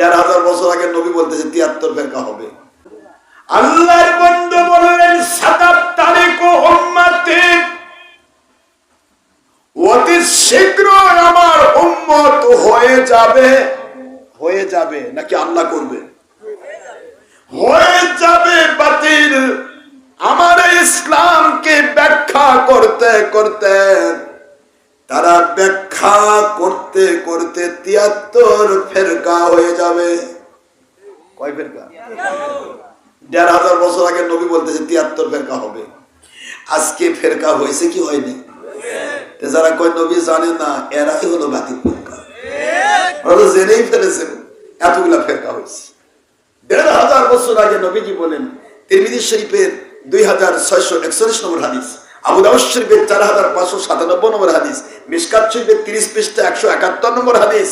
দেড় হাজার বছর আগে নবী বলতেছে, তিয়াত্তর ফেরকা হবে। বন্ধু বললেন তারিখ অতি শীঘ্র আমার উম্মত হয়ে যাবে। হয়ে যাবে, নাকি আল্লাহ করবে? হয়ে যাবে বাতিল। আমার ইসলামকে ব্যাখ্যা করতে করতে তারা ব্যাখ্যা করতে করতে তিয়াত্তর ফেরকা হয়ে যাবে। কয় ফেরকা? দেড় হাজার বছর আগে নবী বলতেছে তিয়াত্তর ফেরকা হবে। আজকে ফেরকা হয়েছে কি হয়নি? যারা কয় নবী জানে না, এরাই হলো বাতিল ফেরকা। জেনেই ফেলেছেন এতগুলা ফেরকা হয়েছে। দেড় হাজার বছর আগে নবীজি বলেন, তিরমিজি শরীফের দুই হাজার ছয়শো একচল্লিশ নম্বর হাদিস আবু দাউদ শরীফের চার হাজার পাঁচশো সাতানব্বই নম্বর হাদিস মিসকাত শরীফের তিরিশ পৃষ্ঠা একশো একাত্তর নম্বর হাদিস।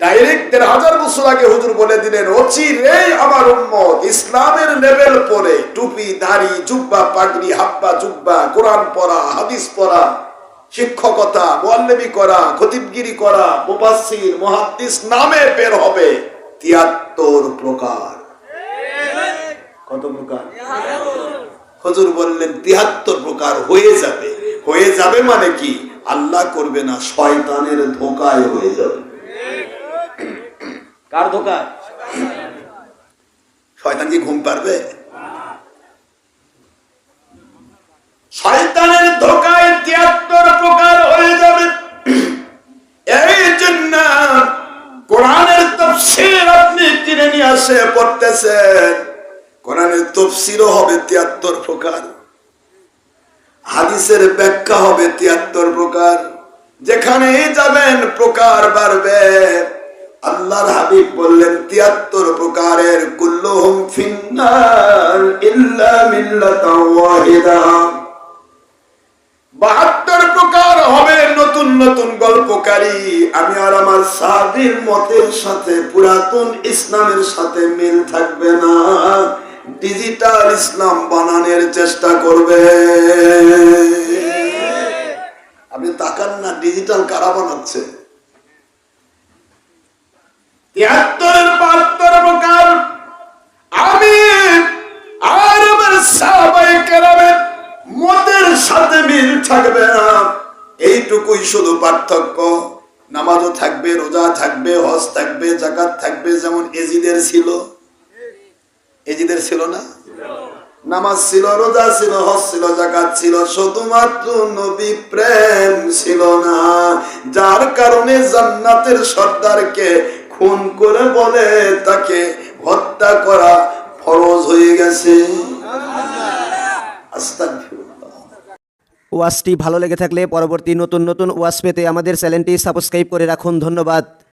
ডাইরেক্ট দেড় হাজার বছর আগে হুজুর বলে দিলেন অচিরে আমার উম্মত ইসলামের লেভেল পরে টুপি দাড়ি জুব্বা পাগড়ি হাব্বা জুব্বা কোরআন পড়া হাদিস পড়া শিক্ষকতা মোয়াল্লেবি করা খতিবগিরি করা মুবাসসির মুহাদ্দিস নামে বের হবে। তিয়াত্তর প্রকার। কত প্রকার? হজুর বললেন তিয়াত্তর প্রকার হয়ে যাবে। হয়ে যাবে মানে কি? আল্লাহ করবে না শয়তানের ধোকায় হয়ে যাবে। কার ধোকায়? শয়তান কি ঘুম পারবে শয়তানের ধোকায় তিয়াত্তর প্রকার হয়ে যাবে। এই জন্য কোরআনের তফসির আপনি কিনে নিয়ে আসে পড়তেছেন। কোরআনের তফসিরও হবে তিয়াত্তর প্রকার। হাদিসের ব্যাখ্যা হবে তিয়াত্তর প্রকার। যেখানেই যাবেন প্রকার বাড়বে। আল্লাহর হাবিব বললেন, তিয়াত্তর প্রকারের বাহাত্তর প্রকার হবে নতুন নতুন গল্পকারী। আমি আর আমার সাদির মতের সাথে পুরাতন ইসলামের সাথে মিল থাকবে না। ডিজিটাল ইসলাম বানানোর চেষ্টা করবে। আপনি তাকান না ডিজিটাল কারা বানাচ্ছে? তিয়াত্তরের বাহাত্তর প্রকার আমি আর আমার সাহাবাই কেরামের মতের সাথে মিল থাকবে না। এইটুকুই শুধু পার্থক্য। নামাজও থাকবে রোজা থাকবে হজ থাকবে জাকাত থাকবে যেমন এজিদের ছিল। এজিদের ছিল না? নামাজ ছিল, রোজা ছিল, হজ ছিল জাকাত ছিল, শুধুমাত্র নবী প্রেম ছিল না। যার কারণে জান্নাতের সর্দারকে খুন করে বলে তাকে হত্যা করা ফরজ হয়ে গেছে। ওয়াজটি ভালো লেগে থাকলে পরবর্তী নতুন নতুন ওয়াজ পেতে আমাদের চ্যানেলটি সাবস্ক্রাইব করে রাখুন। ধন্যবাদ।